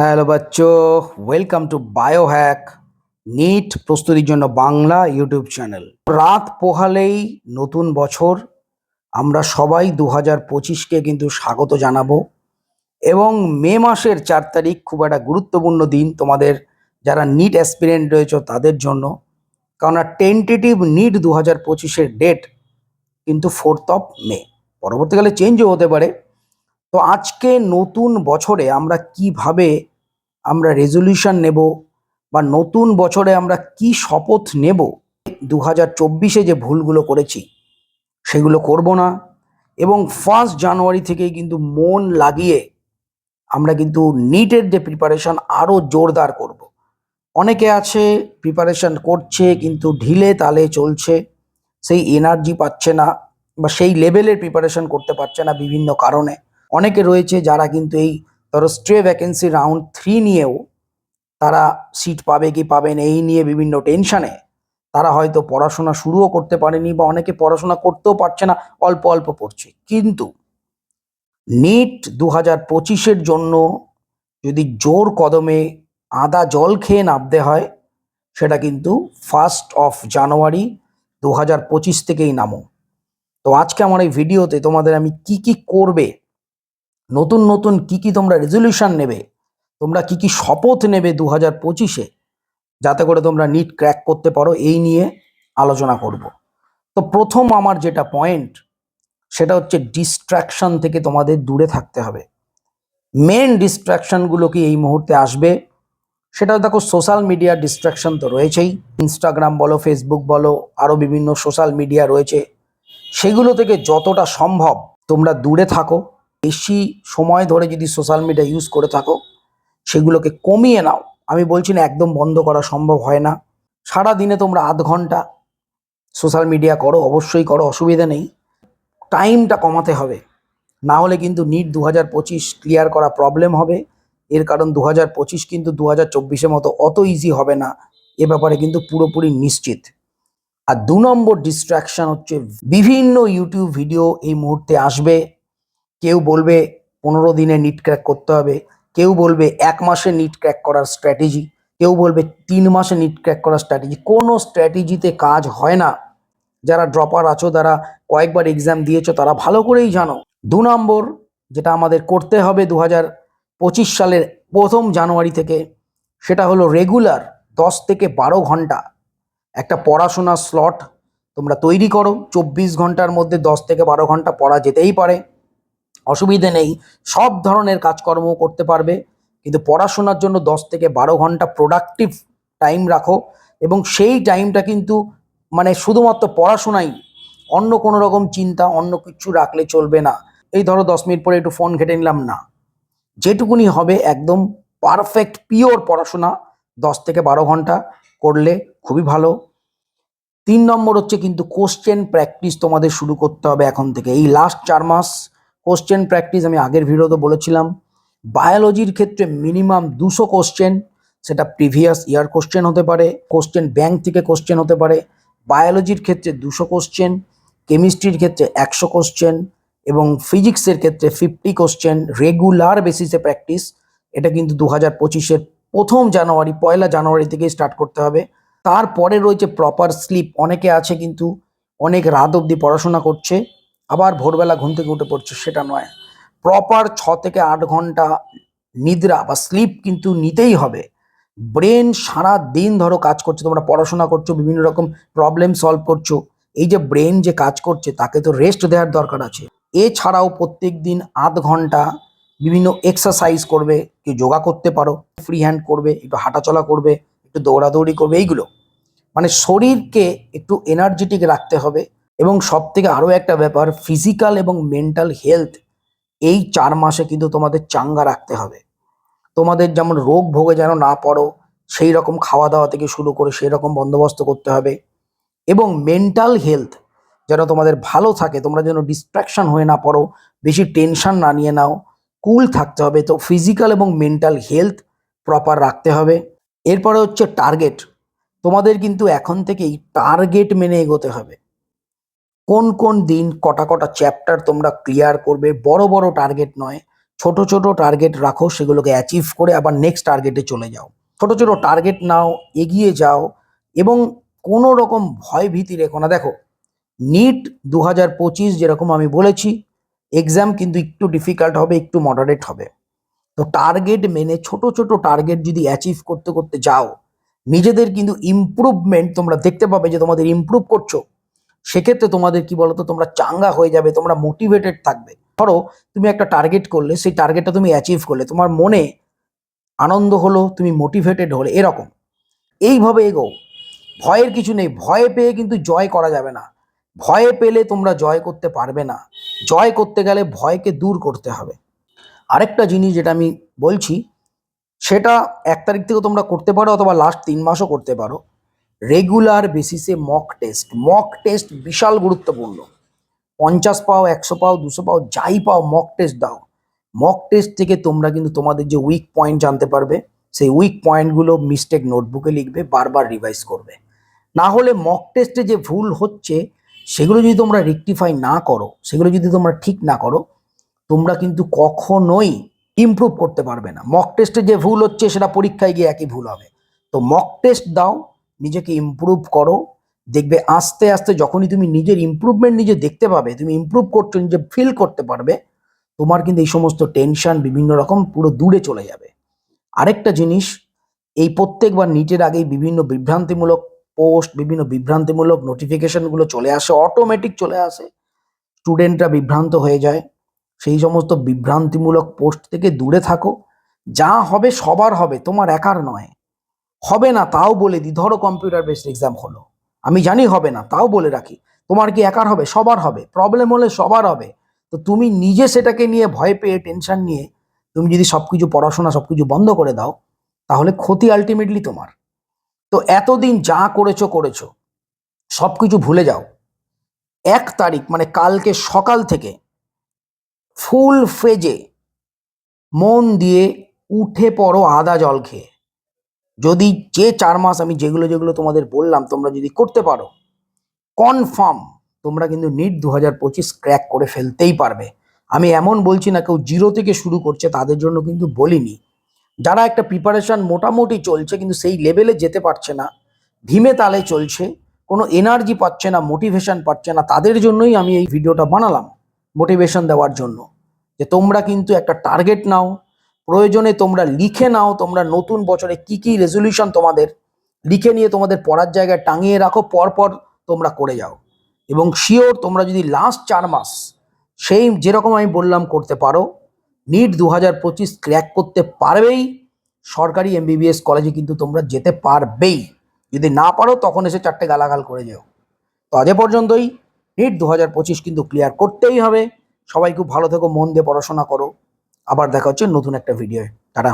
Hello বাচ্চো welcome to bio hack NEET প্রস্তুতির জন্য Bangla YouTube channel. রাত পোহালেই নতুন বছর, আমরা সবাই দু হাজার পঁচিশকে কিন্তু স্বাগত জানাব। এবং মে মাসের চার তারিখ খুব একটা গুরুত্বপূর্ণ দিন তোমাদের, যারা নিট অ্যাসপিরেন্ট রয়েছে তাদের জন্য। কেননা টেন্টেটিভ নিট দু হাজার পঁচিশের ডেট কিন্তু ফোর্থ অফ মে পরবর্তীকালে চেঞ্জও হতে পারে। তো আজকে নতুন বছরে আমরা কীভাবে আমরা রেজলিউশন নেব বা নতুন বছরে আমরা কি শপথ নেব? দু হাজার চব্বিশে যে ভুলগুলো করেছি, সেগুলো করব না। এবং ফার্স্ট জানুয়ারি থেকেই কিন্তু মন লাগিয়ে আমরা কিন্তু নিটের যে প্রিপারেশন আরও জোরদার করব। অনেকে আছে প্রিপারেশন করছে কিন্তু ঢিলে তালে চলছে, সেই এনার্জি পাচ্ছে না বা সেই লেভেলের প্রিপারেশন করতে পারছে না বিভিন্ন কারণে। অনেকে রয়েছে যারা কিন্তু এই ধরো স্ট্রে ভ্যাকেন্সি রাউন্ড থ্রি নিয়েও তারা সিট পাবে কি পাবে না, এই নিয়ে বিভিন্ন টেনশনে তারা হয়তো পড়াশোনা শুরুও করতে পারেনি বা অনেকে পড়াশোনা করতেও পারছে না, অল্প অল্প পড়ছে। কিন্তু নিট দু হাজার পঁচিশের জন্য যদি জোর কদমে আদা জল খেয়ে নামতে হয়, সেটা কিন্তু ফার্স্ট অফ জানুয়ারি দু হাজার পঁচিশ থেকেই নামো। তো আজকে আমার এই ভিডিওতে তোমাদের আমি কি কি করবে নতুন নতুন কি কি তোমরা রেজলিউশন নেবে? তোমরা কি কি শপথ নেবে দু হাজার পঁচিশে? যাতে করে তোমরা নিট ক্র্যাক করতে পারো এই নিয়ে আলোচনা করব। তো প্রথম আমার যেটা পয়েন্ট সেটা হচ্ছে ডিস্ট্র্যাকশন থেকে তোমাদের দূরে থাকতে হবে। মেন ডিস্ট্র্যাকশনগুলো কি এই মুহূর্তে আসবে? সেটা দেখো সোশ্যাল মিডিয়ার ডিস্ট্র্যাকশন তো রয়েছেই। ইনস্টাগ্রাম বলো ফেসবুক বলো আরও বিভিন্ন সোশ্যাল মিডিয়া রয়েছে। সেগুলো থেকে যতটা সম্ভব তোমরা দূরে থাকো। বেশি সময় ধরে যদি সোশ্যাল মিডিয়া ইউজ করে থাকো, সেগুলোকে কমিয়ে নাও। আমি বলছি না একদম বন্ধ করা সম্ভব হয় না। সারা দিনে তোমরা আধ ঘণ্টা সোশ্যাল মিডিয়া করো, অবশ্যই করো, অসুবিধা নেই। টাইমটা কমাতে হবে। না হলে কিন্তু নিট দু হাজার পঁচিশ ক্লিয়ার করা প্রবলেম হবে। এর কারণ দু হাজার পঁচিশ কিন্তু দু হাজার চব্বিশের মতো অত ইজি হবে না। এ ব্যাপারে কিন্তু পুরোপুরি নিশ্চিত। আর দু নম্বর ডিস্ট্র্যাকশন হচ্ছে বিভিন্ন ইউটিউব ভিডিও এই মুহূর্তে আসবে। কেউ বলবে পনেরো দিনে নিট ক্র্যাক করতে হবে, কেউ বলবে এক মাসে নিট ক্র্যাক করার স্ট্র্যাটেজি কেউ বলবে তিন মাসে নিট ক্র্যাক করার স্ট্র্যাটেজি কোনো স্ট্র্যাটেজিতে কাজ হয় না। যারা ড্রপার আছো, যারা কয়েকবার এক্সাম দিয়েছ, তারা ভালো করেই জানো। দু নম্বর, যেটা আমাদের করতে হবে দু হাজার পঁচিশ সালের প্রথম জানুয়ারি থেকে, সেটা হলো রেগুলার দশ থেকে বারো ঘণ্টা। একটা পড়াশোনার স্লট তোমরা তৈরি করো, চব্বিশ ঘণ্টার মধ্যে দশ থেকে বারো ঘণ্টা পড়া যেতেই পারে। অসুবিধে নেই, সব ধরনের কাজকর্ম করতে পারবে। কিন্তু পড়াশোনার জন্য দশ থেকে বারো ঘণ্টা প্রোডাক্টিভ টাইম রাখো এবং সেই টাইমটা কিন্তু মানে শুধুমাত্র পড়াশোনাই, অন্য কোনো রকম চিন্তা, অন্য কিছু রাখলে চলবে না। এই ধরো দশ মিনিট পরে একটু ফোন ঘেটে নিলাম, না। যেটুকুনি হবে একদম পারফেক্ট পিওর পড়াশোনা, দশ থেকে বারো ঘণ্টা করলে খুবই ভালো। তিন নম্বর হচ্ছে কিন্তু কোশ্চেন প্র্যাকটিস তোমাদের শুরু করতে হবে এখন থেকে। এই লাস্ট চার মাস কোশ্চেন প্র্যাকটিস আমি আগের ভিডিওতে বলেছিলাম। বায়োলজির ক্ষেত্রে মিনিমাম দুশো কোশ্চেন সেটা প্রিভিয়াস ইয়ার কোশ্চেন হতে পারে কোশ্চেন ব্যাংক থেকে কোশ্চেন হতে পারে। বায়োলজির ক্ষেত্রে দুশো কোশ্চেন কেমিস্ট্রির ক্ষেত্রে একশো কোশ্চেন এবং ফিজিক্সের ক্ষেত্রে ফিফটি কোশ্চেন রেগুলার বেসিসে প্র্যাকটিস এটা কিন্তু দু হাজার পঁচিশের প্রথম জানুয়ারি, পয়লা জানুয়ারি থেকে স্টার্ট করতে হবে। তারপরে রয়েছে প্রপার স্লিপ অনেকে আছে কিন্তু অনেক রাত অবধি পড়াশোনা করছে। আবার ভোরবেলা ঘুম থেকে উঠে পড়ছো, সেটা নয়। প্রপার ছ থেকে আট ঘণ্টা নিদ্রা বা স্লিপ কিন্তু নিতেই হবে। ব্রেন সারা দিন ধরো কাজ করছে, তোমরা পড়াশোনা করছ, বিভিন্ন রকম প্রবলেম সলভ করছ, এই যে ব্রেন যে কাজ করছে, তাকে তো রেস্ট দেওয়ার দরকার আছে। এছাড়াও প্রত্যেক দিন আধ ঘণ্টা বিভিন্ন এক্সারসাইজ করবে কেউ যোগা করতে পারো ফ্রি হ্যান্ড করবে, একটু হাঁটাচলা করবে, একটু দৌড়াদৌড়ি করবে, এইগুলো। মানে শরীরকে একটু এনার্জেটিক রাখতে হবে। এবং সব থেকে আরও একটা ব্যাপার ফিজিক্যাল এবং মেন্টাল হেলথ এই চার মাসে কিন্তু তোমাদের চাঙ্গা রাখতে হবে। তোমাদের যেমন রোগ ভোগে যেন না পড়ো, সেই রকম খাওয়া দাওয়া থেকে শুরু করে সেই রকম বন্দোবস্ত করতে হবে এবং মেন্টাল হেলথ যেন তোমাদের ভালো থাকে, তোমরা যেন ডিস্ট্রাকশন হয়ে না পড়ো, বেশি টেনশন না নিয়ে নাও কুল থাকতে হবে। তো ফিজিক্যাল এবং মেন্টাল হেলথ প্রপার রাখতে হবে। এরপরে হচ্ছে টার্গেট তোমাদের কিন্তু এখন থেকেই টার্গেট মেনে এগোতে হবে। কোন কোন দিন কটা কটা চ্যাপ্টার তোমরা ক্লিয়ার করবে? বড় বড় টার্গেট নয়। ছোট ছোট টার্গেট রাখো, সেগুলোকে অ্যাচিভ করে আবার নেক্সট টার্গেটে চলে যাও। ছোট ছোট টার্গেট নাও, এগিয়ে যাও এবং কোনো রকম ভয় ভীতি রেখো না। দেখো নিট দু হাজার পঁচিশ যেরকম আমি বলেছি এক্সাম কিন্তু একটু ডিফিকাল্ট হবে, একটু মডারেট হবে। তো টার্গেট মেনে ছোট ছোট টার্গেট যদি অ্যাচিভ করতে করতে যাও, নিজেদের কিন্তু ইমপ্রুভমেন্ট তোমরা দেখতে পাবে যে তোমাদের ইমপ্রুভ করছ। সেক্ষেত্রে তোমাদের কি বলতো? তোমরা চাঙ্গা হয়ে যাবে, তোমরা মোটিভেটেড থাকবে। ধরো, তুমি একটা টার্গেট করলে, সেই টার্গেটটা তুমি অ্যাচিভ করলে, তোমার মনে আনন্দ হলো, তুমি মোটিভেটেড হলে, এরকম। এইভাবে এগো ভয়ের কিছু নেই, ভয় পেয়ে কিন্তু জয় করা যাবে না। ভয়ে পেলে তোমরা জয় করতে পারবে না। জয় করতে গেলে ভয়কে দূর করতে হবে। আরেকটা জিনিস যেটা আমি বলছি, সেটা এক তারিখ থেকে তোমরা করতে পারো অথবা লাস্ট তিন মাসও করতে পারো। রেগুলার বেসিসে মক টেস্ট মক টেস্ট বিশাল গুরুত্বপূর্ণ। পঞ্চাশ পাও, একশো পাও, দুশো পাও, যাই পাও মক টেস্ট দাও। মক টেস্ট থেকে তোমরা কিন্তু তোমাদের যে উইক পয়েন্ট জানতে পারবে, সেই উইক পয়েন্টগুলো মিস্টেক নোটবুকে লিখবে, বারবার রিভাইজ করবে। না হলে মক টেস্টে যে ভুল হচ্ছে, সেগুলো যদি তোমরা রেকটিফাই না করো, সেগুলো যদি তোমরা ঠিক না করো, তোমরা কিন্তু কখনোই ইমপ্রুভ করতে পারবে না। মক টেস্টে যে ভুল হচ্ছে, সেটা পরীক্ষায় গিয়ে একই ভুল হবে। তো মক টেস্ট দাও নিজেকে ইমপ্রুভ করো। দেখবে আস্তে আস্তে যখনই তুমি নিজের ইমপ্রুভমেন্ট নিজে দেখতে পাবে, তুমি ইমপ্রুভ করছ, নিজে ফিল করতে পারবে, তোমার কিন্তু এই সমস্ত টেনশন বিভিন্ন রকম পুরো দূরে চলে যাবে। আরেকটা জিনিস, এই প্রত্যেকবার নিটের আগেই বিভিন্ন বিভ্রান্তিমূলক পোস্ট বিভিন্ন বিভ্রান্তিমূলক নোটিফিকেশনগুলো চলে আসে অটোমেটিক চলে আসে। স্টুডেন্টরা বিভ্রান্ত হয়ে যায়। সেই সমস্ত বিভ্রান্তিমূলক পোস্ট থেকে দূরে থাকো। যা হবে সবার হবে, তোমার একার নয়। হবে না তাও বলে দিই ধরো কম্পিউটার বেসড এক্সাম হলো। আমি জানি হবে না, তাও বলে রাখি। তোমার কি একার হবে? সবার হবে। প্রবলেম হলে সবার হবে। তো তুমি নিজে সেটাকে নিয়ে ভয় পেয়ে টেনশন নিয়ে তুমি যদি সব কিছু পড়াশোনা সব কিছু বন্ধ করে দাও, তাহলে ক্ষতি আলটিমেটলি তোমার। তো এতদিন যা করেছ করেছ। সব কিছু ভুলে যাও। এক তারিখ মানে কালকে সকাল থেকে ফুল ফেজে মন দিয়ে উঠে পড়ো আদা জল খেয়ে। যদি যে চার মাস আমি যেগুলো যেগুলো তোমাদের বললাম তোমরা যদি করতে পারো কনফার্ম তোমরা কিন্তু নিট দু হাজার পঁচিশ ক্র্যাক করে ফেলতেই পারবে। আমি এমন বলছি না কেউ জিরো থেকে শুরু করছে, তাদের জন্য কিন্তু বলিনি। যারা একটা প্রিপারেশন মোটামুটি চলছে কিন্তু সেই লেভেলে যেতে পারছে না, ধিমে তালে চলছে, কোনো এনার্জি পাচ্ছে না মোটিভেশন পাচ্ছে না, তাদের জন্যই আমি এই ভিডিওটা বানালাম মোটিভেশন দেওয়ার জন্য। যে তোমরা কিন্তু একটা টার্গেট নাও প্রয়োজনে তোমরা লিখে নাও, তোমরা নতুন বছরে কি কি রেজলিউশন তোমাদের লিখে নিয়ে তোমাদের পড়ার জায়গায় টাঙিয়ে রাখো, পরপর তোমরা করে যাও। এবং শিওর তোমরা যদি লাস্ট চার মাস সেই যেরকম আমি বললাম করতে পারো নিট দু হাজার পঁচিশ ক্র্যাক করতে পারবেই, সরকারি এমবিবিএস কলেজে কিন্তু তোমরা যেতে পারবেই। যদি না পারো তখন এসে চারটে গালাগাল করে যেও। তো আজ পর্যন্তই নিট দু হাজার পঁচিশ কিন্তু ক্লিয়ার করতেই হবে। সবাই খুব ভালো থেকো, মন দিয়ে পড়াশোনা করো। আবার দেখা হচ্ছে নতুন একটা ভিডিও টাটা।